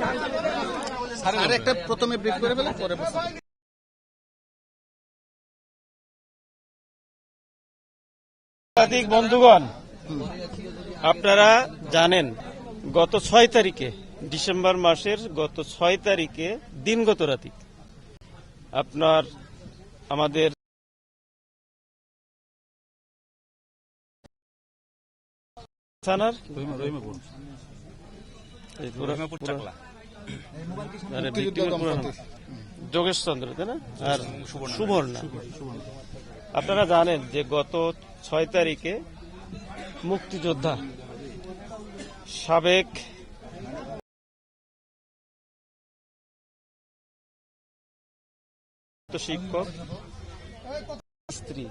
আর একটা প্রথমে ব্রিফ করে ফেলে, পরে বন্ধুগণ, আপনারা জানেন, গত ছয় তারিখে, ডিসেম্বর মাসের গত ছয় তারিখে দিনগত রাতি, আপনার আমাদের থানার এই পুরো- পুরো- আরে victim-এর পুরো নাম। যোগেশ চন্দ্র তাই না? আর সুবর্ণা। আপনারা জানেন যে গত ছয় তারিখে মুক্তিযোদ্ধা সাবেক শিক্ষক স্ত্রী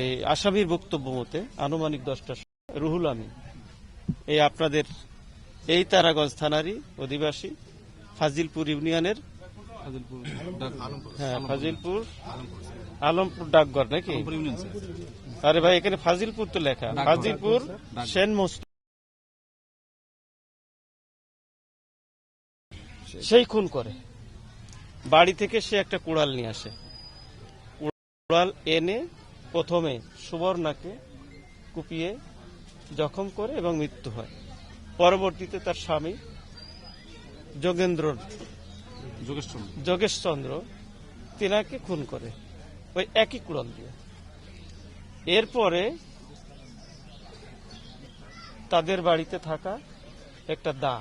এই আসামির বক্তব্য মতে আনুমানিক দশটা রুহুল আমি এই আপনাদের এই তারাগঞ্জ থানারই অধিবাসী ফাজিলপুর ইউনিয়নের হ্যাঁ ফাজিলপুর আলমপুর ডাকঘর নাকি? আরে ভাই এখানে ফাজিলপুর তো লেখা। ফাজিলপুর সেন মোস্ট সেই খুন করে। বাড়ি থেকে সে একটা কুড়াল নিয়ে আসে। কুড়াল এনে প্রথমে সুবর্ণাকে কুপিয়ে জখম করে এবং মৃত্যু হয়। পরবর্তীতে তার স্বামী যোগেন্দ্র যোগেশ চন্দ্র তিনাকে খুন করে। ওই একই কুড়াল দিয়ে। এরপরে তাদের বাড়িতে থাকা একটা দা।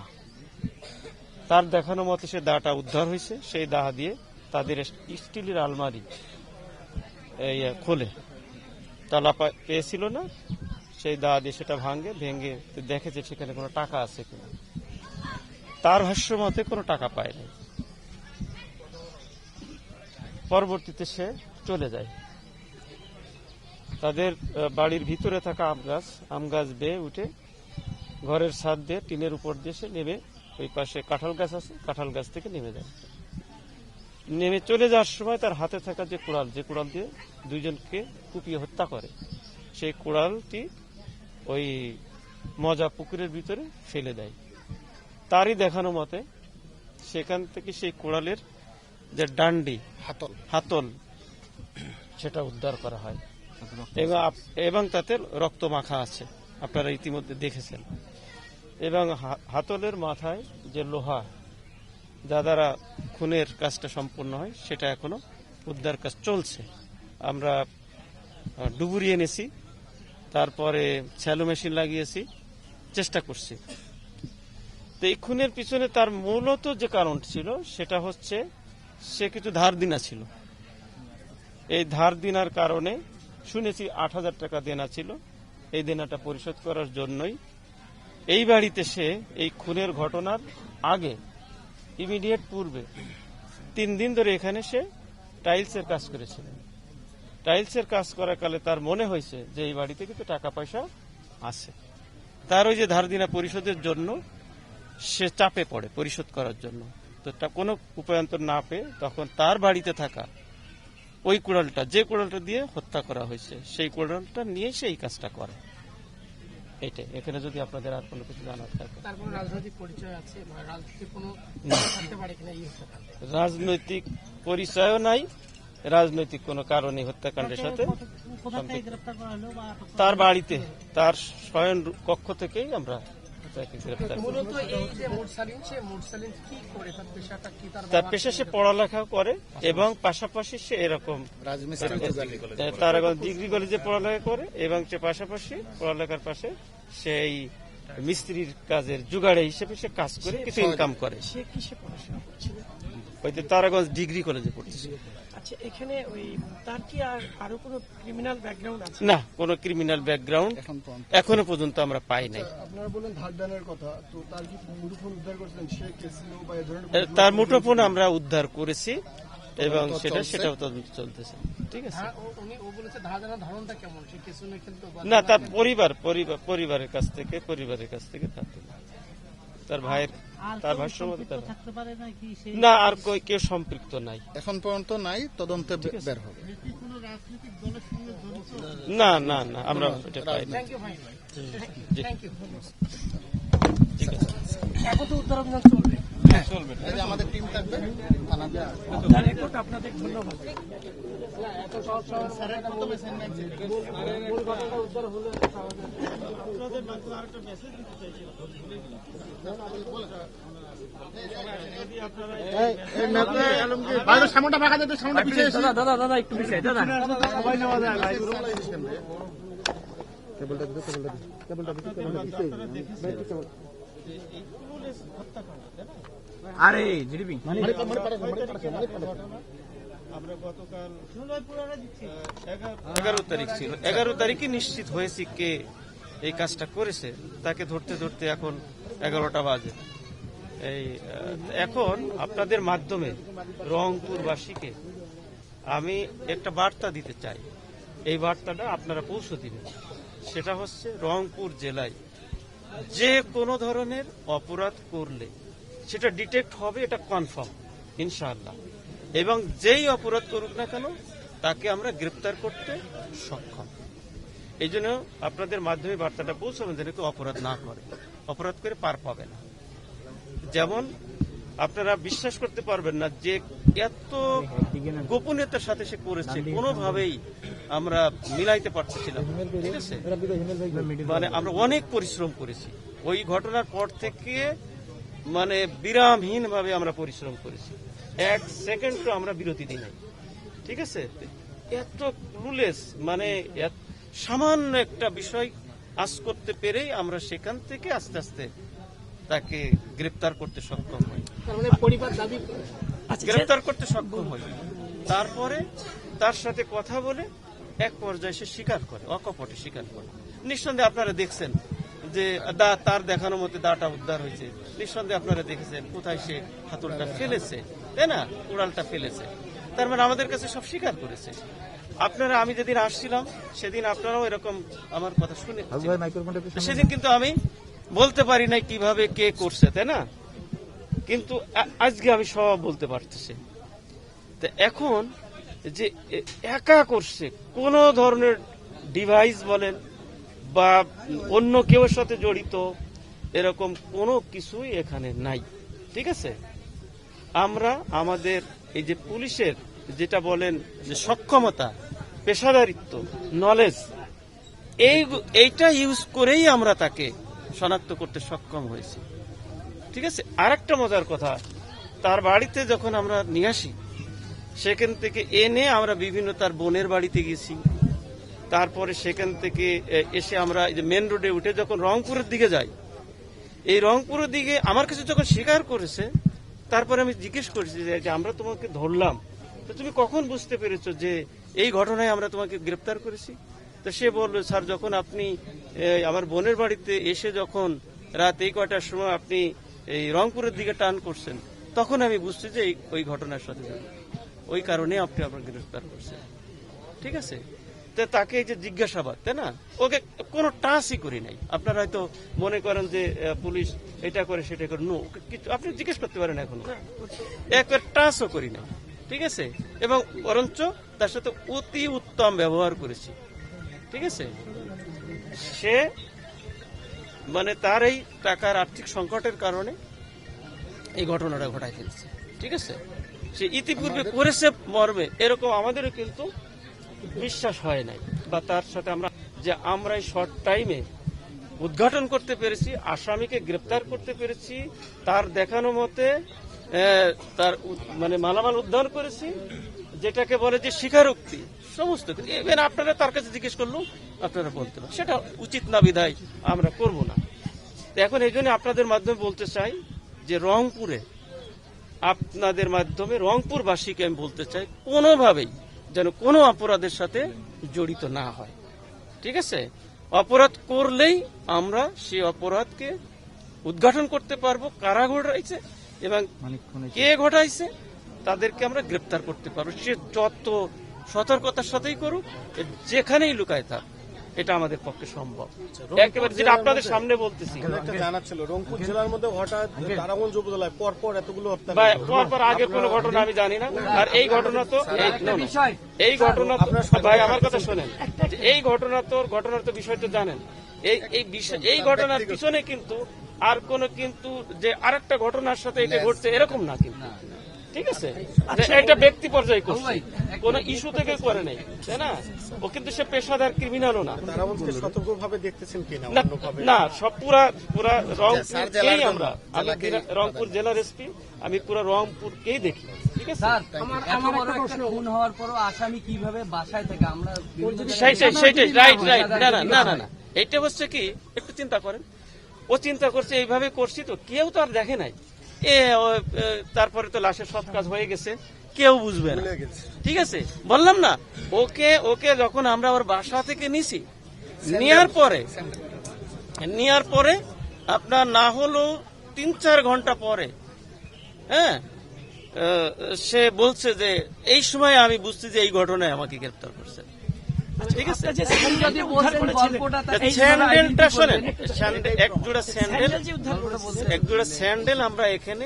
তার দেখানো মতে সে দাটা উদ্ধার হয়েছে। সেই দা দিয়ে তাদের স্টিলের আলমারি এই খোলে। তালা পেয়েছিল না, সেই দা দিয়ে সেটা ভাঙে, ভেঙে দেখে যে সেখানে কোনো টাকা আছে কিনা। তার ভাষ্য মতে কোনো টাকা পায়নি। পরবর্তীতে সে চলে যায়। তাদের বাড়ির ভিতরে থাকা আম গাছ আম গাছ বেয়ে উঠে ঘরের ছাদ দিয়ে, টিনের উপর দিয়ে সে নেমে ওই পাশে কাঁঠাল গাছ আছে, কাঁঠাল গাছ থেকে নেমে যায়। নেমে চলে যাওয়ার সময় তার হাতে থাকা যে কুড়াল যে কুড়াল দিয়ে দুইজনকে কুপিয়ে হত্যা করে সেই কুড়ালটি ওই মজা পুকুরের ভিতরে ফেলে দেয়। তারই দেখানো মতে সেখান থেকে সেই কুড়ালের যে ডান্ডি হাতল। হাতল সেটা উদ্ধার করা হয়। এবং এবং তাতে রক্ত মাখা আছে। আপনারা ইতিমধ্যে দেখেছেন। এবং হাতলের মাথায় যে লোহা যা দ্বারা খুনের কাজটা সম্পূর্ণ হয়, সেটা এখনও উদ্ধার কাজ চলছে। আমরা ডুবুরি এনেছি তারপরে স্যালো মেশিন লাগিয়েছি, চেষ্টা করছি। তো এই খুনের পিছনে তার মূলত যে কারণ ছিল, সেটা হচ্ছে সে কিছু ধার দিনা ছিল। এই ধার দিনার কারণে শুনেছি আট হাজার টাকা দেনা ছিল। এই দেনাটা পরিশোধ করার জন্যই এই বাড়িতে সে এই খুনের ঘটনার আগে ইমিডিয়েট পূর্বে। তিন দিন ধরে এখানে সে টাইলসের কাজ করেছিলেন টাইলসের কাজ করাকালে তার মনে হয়েছে যে এই বাড়িতে কিন্তু টাকা পয়সা আছে। তার ওই যে ধার দিনা পরিশোধের জন্য সে চাপে পড়ে পরিশোধ করার জন্য। তা কোনো উপায়ন্তর না পেয়ে তখন তার বাড়িতে থাকা ওই কুড়ালটা, যে কুড়ালটা দিয়ে হত্যা করা হয়েছে, সেই কুড়ালটা নিয়ে সেই কাজটা করে। এইটাই এখানে যদি আপনাদের আর কোনো কিছু জানার থাকে। রাজনৈতিক পরিচয় আছে? পরিচয়ও নাই রাজনৈতিক কোনো কারণে হত্যাকাণ্ডের সাথে তার বাড়িতে তার শয়ন কক্ষ থেকেই আমরা তার পেশাটা কি? তার তার বাবা পেশা সে পড়ালেখা করে এবং পাশাপাশি সে এরকম তার ডিগ্রি কলেজে পড়ালেখা করে এবং সে পাশাপাশি পড়ালেখার পাশে সেই মিস্ত্রির কাজের জুগাড়ে হিসেবে সে কাজ করে কিছু ইনকাম করে। সে কিসে পড়াশোনা করছিল তারাগঞ্জ ডিগ্রি কলেজে পড়েছে আচ্ছা এখানে ওই তার কি আর আরও কোনো ক্রিমিনাল ব্যাকগ্রাউন্ড আছে? না কোনো ক্রিমিনাল ব্যাকগ্রাউন্ড এখনও পর্যন্ত। আমরা পাই নাই। আপনারা বললেন ধার দেনের কথা তো তার কি মুঠোফোন উদ্ধার করছেন সে কে ছিল বা এ ধরনের তার মুঠোফোন আমরা উদ্ধার করেছি এবং সেটা সেটাও তদন্ত চলতেছে। ঠিক আছে। হ্যাঁ, উনি ও বলেছে ধার দেওয়ার কেমন? সে কেসনে কিন্তু না তার পরিবার পরিবার পরিবারের কাছ থেকে পরিবারের কাছ থেকে থাকতে তার ভাইয়ের তার ভাষ্য মতে তার- না কি সেই না আর কই কেউ সম্পৃক্ত নাই। এখন পর্যন্ত নাই তদন্তে বের হবে। না না না আমরা এটা পাই না। আছে এখন তো উত্তর অভিযান চলবে। আমাদের টিম থাকবে থানা তার রেকর্ড আপনাদের ধন্যবাদ। দাদা দাদা একটু বিষয় দাদা আরে জিডিপি এগারো তারিখ ছিল। এগারো তারিখে নিশ্চিত হয়েছি কে এই কাজটা করেছে। তাকে ধরতে ধরতে এখন এগারোটা বাজে। এই এখন আপনাদের মাধ্যমে রংপুরবাসীকে আমি একটা বার্তা দিতে চাই। এই বার্তাটা আপনারা পৌঁছে দিবেন। সেটা হচ্ছে রংপুর জেলায় যে কোনো ধরনের অপরাধ করলে সেটা ডিটেক্ট হবে, এটা কনফার্ম ইনশাআল্লাহ। এবং যেই অপরাধ করুক না কেন, তাকে আমরা গ্রেপ্তার করতে সক্ষম। এই জন্য আপনাদের মাধ্যমে বার্তাটা পৌঁছাবেন যেন কেউ অপরাধ না করে। অপরাধ করে পার পাবে না। যেমন, আপনারা বিশ্বাস করতে পারবেন না যে এত গোপনীয়তার সাথে সে করেছে, কোনোভাবেই আমরা মিলাইতে পারতেছিলাম ঠিক আছে? মানে আমরা অনেক পরিশ্রম করেছি। ওই ঘটনার পর থেকে মানে বিরামহীন ভাবে আমরা পরিশ্রম করেছি। এক সেকেন্ডও আমরা বিরতি দিই নাই। ঠিক আছে? এত রুলেস মানে সামান্য একটা বিষয় আজ করতে পেরেই আমরা সেখান থেকে আস্তে আস্তে তাকে গ্রেপ্তার করতে সক্ষম হই। গ্রেপ্তার করতে সক্ষম হই। তারপরে তার সাথে কথা বলে এক পর্যায়ে সে স্বীকার করে অকপটে স্বীকার করে। নিঃসন্দেহে আপনারা দেখছেন যে দা তার দেখানো মতে দাটা উদ্ধার হয়েছে। নিঃসন্দেহে আপনারা দেখেছেন কোথায় সে হাতুড়টা ফেলেছে তাই না? উড়ালটা ফেলেছে। তার মানে আমাদের কাছে সব স্বীকার করেছে। আপনারা আমি যেদিন আসছিলাম সেদিন আপনারাও এরকম আমার কথা শুনে সেদিন কিন্তু আমি বলতে পারি নাই কীভাবে কে করছে তাই না? কিন্তু আজকে আমি সব বলতে পারতেছি। তো এখন যে একা করছে কোন ধরনের ডিভাইস বলেন বা অন্য কেউ সাথে জড়িত, এরকম কোনো কিছুই এখানে নাই। ঠিক আছে? আমরা আমাদের এই যে পুলিশের যেটা বলেন যে সক্ষমতা, পেশাদারিত্ব নলেজ এই এইটা ইউজ করেই আমরা তাকে শনাক্ত করতে সক্ষম হয়েছি। ঠিক আছে? আর একটা মজার কথা, তার বাড়িতে যখন আমরা নিয়ে আসি, সেখান থেকে এনে আমরা বিভিন্ন তার বোনের বাড়িতে গেছি। তারপরে সেখান থেকে এসে আমরা মেন রোডে উঠে যখন রংপুরের দিকে যাই, এই রংপুরের দিকে আমার কাছে যখন স্বীকার করেছে, তারপরে আমি জিজ্ঞেস করেছি যে আমরা তোমাকে ধরলাম। তো তুমি কখন বুঝতে পেরেছ যে এই ঘটনায় আমরা তোমাকে গ্রেপ্তার করেছি? তো সে বলল, স্যার, যখন আপনি আমার বোনের বাড়িতে এসে যখন রাত এই কয়টার সময় আপনি এই রংপুরের দিকে টান করছেন, তখন আমি বুঝছি যে ওই ঘটনার সাথে। ওই কারণে আপনি আপনার গ্রেফতার করছেন। ঠিক আছে? তাকে যে জিজ্ঞাসাবাদ তাই না? ওকে কোনো টাচই করি নাই। আপনারা হয়তো মনে করেন যে পুলিশ এটা করে সেটা করে। নো কিছু আপনি জিজ্ঞেস করতে পারেন এখনও। একবার টাচও করি নাই ঠিক আছে? এবং বরঞ্চ তার সাথে অতি উত্তম ব্যবহার করেছি ঠিক আছে? সে মানে তার এই টাকার আর্থিক সংকটের কারণে এই ঘটনাটা ঘটাই ফেলছে ঠিক আছে? সে ইতিপূর্বে করেছে মর্মে এরকম আমাদেরও কিন্তু বিশ্বাস হয় নাই। বা তার সাথে আমরা যে আমরা এই শর্ট টাইমে উদ্ঘাটন করতে পেরেছি, আসামিকে গ্রেপ্তার করতে পেরেছি, তার দেখানো মতে তার মানে মালামাল উদ্ধার করেছি, যেটাকে বলে যে স্বীকারোক্তি। সমস্ত ইভেন আপনারা তার কাছে জিজ্ঞেস করলেও আপনারা বলতে পারেন। সেটা উচিত না, বিধায় আমরা করব না। এখন এই জন্য আপনাদের মাধ্যমে বলতে চাই যে রংপুরে আপনাদের মাধ্যমে রংপুরবাসীকে আমি বলতে চাই কোনোভাবেই যেন কোনো অপরাধের সাথে জড়িত না হয়। ঠিক আছে? অপরাধ করলেই আমরা সে অপরাধকে উদ্ঘাটন করতে পারব। কারা ঘটাইছে এবং কে ঘটাইছে তাদেরকে আমরা গ্রেপ্তার করতে পারব। সে যত সতর্কতার সাথেই করুক যেখানেই লুকায় থাক। এটা আমাদের পক্ষে সম্ভব। একেবারে যেটা আপনাদের সামনে বলতেছি। একটা রংপুর জেলার মধ্যে হঠাৎ তারাগঞ্জ উপজেলায় পর পর এতগুলো পরপর আগের কোনো ঘটনা আমি জানি না। আর এই ঘটনা তো এই- ঘটনা তো- ভাই আমার কথা শোনেন। এই ঘটনা তো ঘটনার তো বিষয় তো জানেন। এই এই বিষয় এই ঘটনার পিছনে কিন্তু আর কোন কিন্তু যে আরেকটা ঘটনার সাথে এটা ঘটছে এরকম না কিন্তু। ঠিক আছে? এটা ব্যক্তি পর্যায়ে করছে। কোন ইস্যু থেকে করে নেই তাই না? ও কিন্তু সে পেশাদার ক্রিমিনালও না। সতর্কভাবে দেখতেছেন কিনা না, সব পুরা পুরা জেলার রংপুরকেই আমরা। আমি রংপুর জেলার এসপি আমি পুরো রংপুরকেই দেখি। ঠিক আছে? স্যার এত বড় একটা খুন হওয়ার পরও আসামি কীভাবে বাসায় থেকে আমরা বিভিন্ন জায়গায়- সেইটাই সেইটাই রাইট রাইট না না না না না। এটা হচ্ছে কি একটু চিন্তা করেন। ও চিন্তা করছে এইভাবে করছি তো কেউ তো আর দেখে নাই। এ ও, তারপরে তো লাশের সব কাজ হয়ে গেছে কেউ বুঝবে না। ঠিক আছে? বললাম না? ওকে ওকে যখন আমরা ওর বাসা থেকে নিছি নেওয়ার পরে নেওয়ার পরে আপনার না হলো তিন চার ঘণ্টা পরে হ্যাঁ সে বলছে যে এই সময় আমি বুঝছি যে এই ঘটনায় আমাকে গ্রেপ্তার করছে। ঠিক আছে। যে স্যান্ডেল যদি গল্পটা স্যান্ডেলটা শোনেন স্যান্ডেল এক জোড়া স্যান্ডেল স্যান্ডেল যে উদ্ধার করেছিলেন, এক জোড়া স্যান্ডেল আমরা এখানে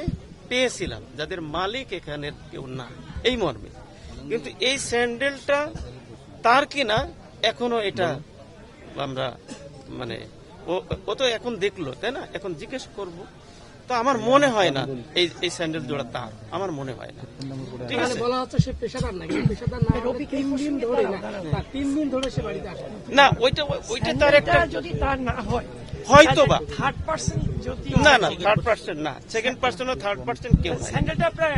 পেয়েছিলাম যাদের মালিক এখানে কেউ না এই মর্মে। কিন্তু এই স্যান্ডেলটা তার কিনা এখনও এটা আমরা মানে ও ও তো এখন দেখল তাই না? এখন জিজ্ঞেস করব। তো আমার মনে হয় না এই এই স্যান্ডেল জোড়া তার আমার মনে হয় না। ঠিক আছে? বলা হচ্ছে সে পেশাদার নাকি? পেশাদার না রবি তিন দিন ধরে না তিন দিন ধরে সে বাড়িতে আসে না। ওইটা ওইটা তার একটা যদি তার না হয় হয়তো বা থার্ড পার্সন যদি না না থার্ড পার্সেন্ট না সেকেন্ড পার্সন ও থার্ড পার্সেন্ট কেউ স্যান্ডেলটা আপনার